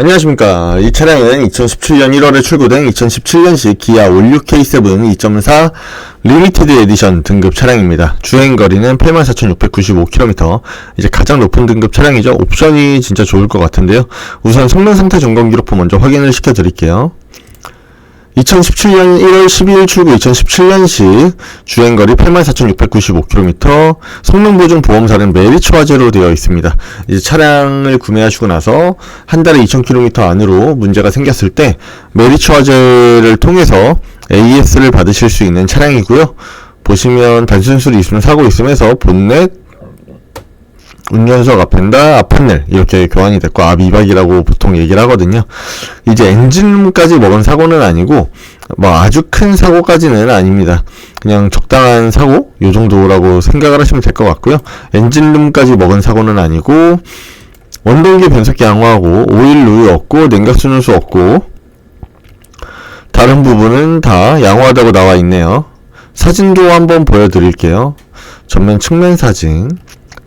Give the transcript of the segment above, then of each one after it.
안녕하십니까. 이 차량은 2017년 1월에 출고된 2017년식 기아 올류 K7 2.4 리미티드 에디션 등급 차량입니다. 주행 거리는 84,695km. 이제 가장 높은 등급 차량이죠. 옵션이 진짜 좋을 것 같은데요. 우선 성능 상태 점검 기록부 먼저 확인을 시켜 드릴게요. 2017년 1월 12일 출고 2017년식 주행거리 84,695km 성능 보증 보험사는 메리츠 화재로 되어 있습니다. 이제 차량을 구매하시고 나서 한 달에 2,000km 안으로 문제가 생겼을 때 메리츠 화재를 통해서 AS를 받으실 수 있는 차량이고요. 보시면 단순술이 있으면 사고 있으면서 본넷 운전석 앞엔다 앞판넬 이렇게 교환이 됐고 앞이박이라고 보통 얘기를 하거든요. 이제 엔진룸까지 먹은 사고는 아니고 뭐 아주 큰 사고까지는 아닙니다. 그냥 적당한 사고 요 정도라고 생각을 하시면 될 것 같고요. 엔진룸까지 먹은 사고는 아니고 원동기 변속기 양호하고 오일 누유 없고 냉각수누수 없고 다른 부분은 다 양호하다고 나와 있네요. 사진도 한번 보여드릴게요. 전면 측면 사진.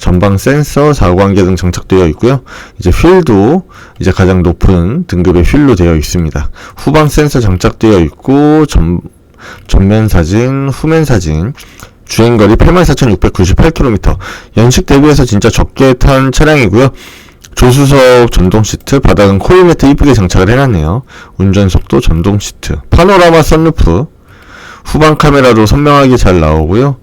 전방 센서, 사고관계 등 장착되어 있고요. 이제 휠도 이제 가장 높은 등급의 휠로 되어 있습니다. 후방 센서 장착되어 있고 전, 전면 사진, 후면 사진, 주행거리 84,698km. 연식 대비해서 진짜 적게 탄 차량이고요. 조수석 전동 시트, 바닥은 코일 매트 이쁘게 장착을 해놨네요. 운전석도 전동 시트, 파노라마 선루프, 후방 카메라도 선명하게 잘 나오고요.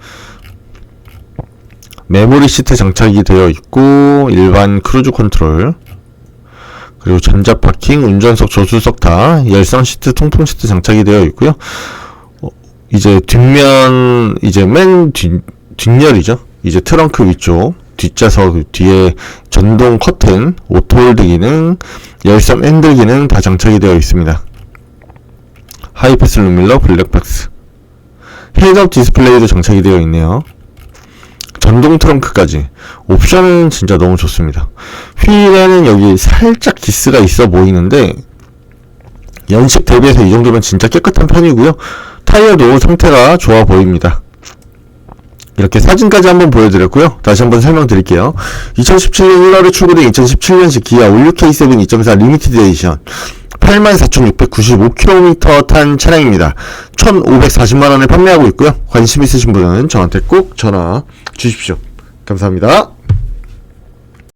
메모리 시트 장착이 되어 있고 일반 크루즈 컨트롤 그리고 전자 파킹, 운전석, 조수석 다 열선 시트, 통풍 시트 장착이 되어 있고요. 어, 이제 뒷면 이제 맨 뒷, 뒷열이죠. 이제 트렁크 위쪽 뒷좌석 뒤에 전동 커튼, 오토홀드 기능, 열선 핸들 기능 다 장착이 되어 있습니다. 하이패스 룸밀러, 블랙박스, 헤드업 디스플레이도 장착이 되어 있네요. 전동 트렁크까지 옵션은 진짜 너무 좋습니다. 휠에는 여기 살짝 기스가 있어 보이는데 연식 대비해서 이 정도면 진짜 깨끗한 편이고요. 타이어도 상태가 좋아 보입니다. 이렇게 사진까지 한번 보여드렸고요. 다시 한번 설명드릴게요. 2017년 1월에 출고된 2017년식 기아 올류 K7 2.4 리미티드 에디션 84,695km 탄 차량입니다. 1,540만원에 판매하고 있고요. 관심 있으신 분은 저한테 꼭 전화 주십시오. 감사합니다.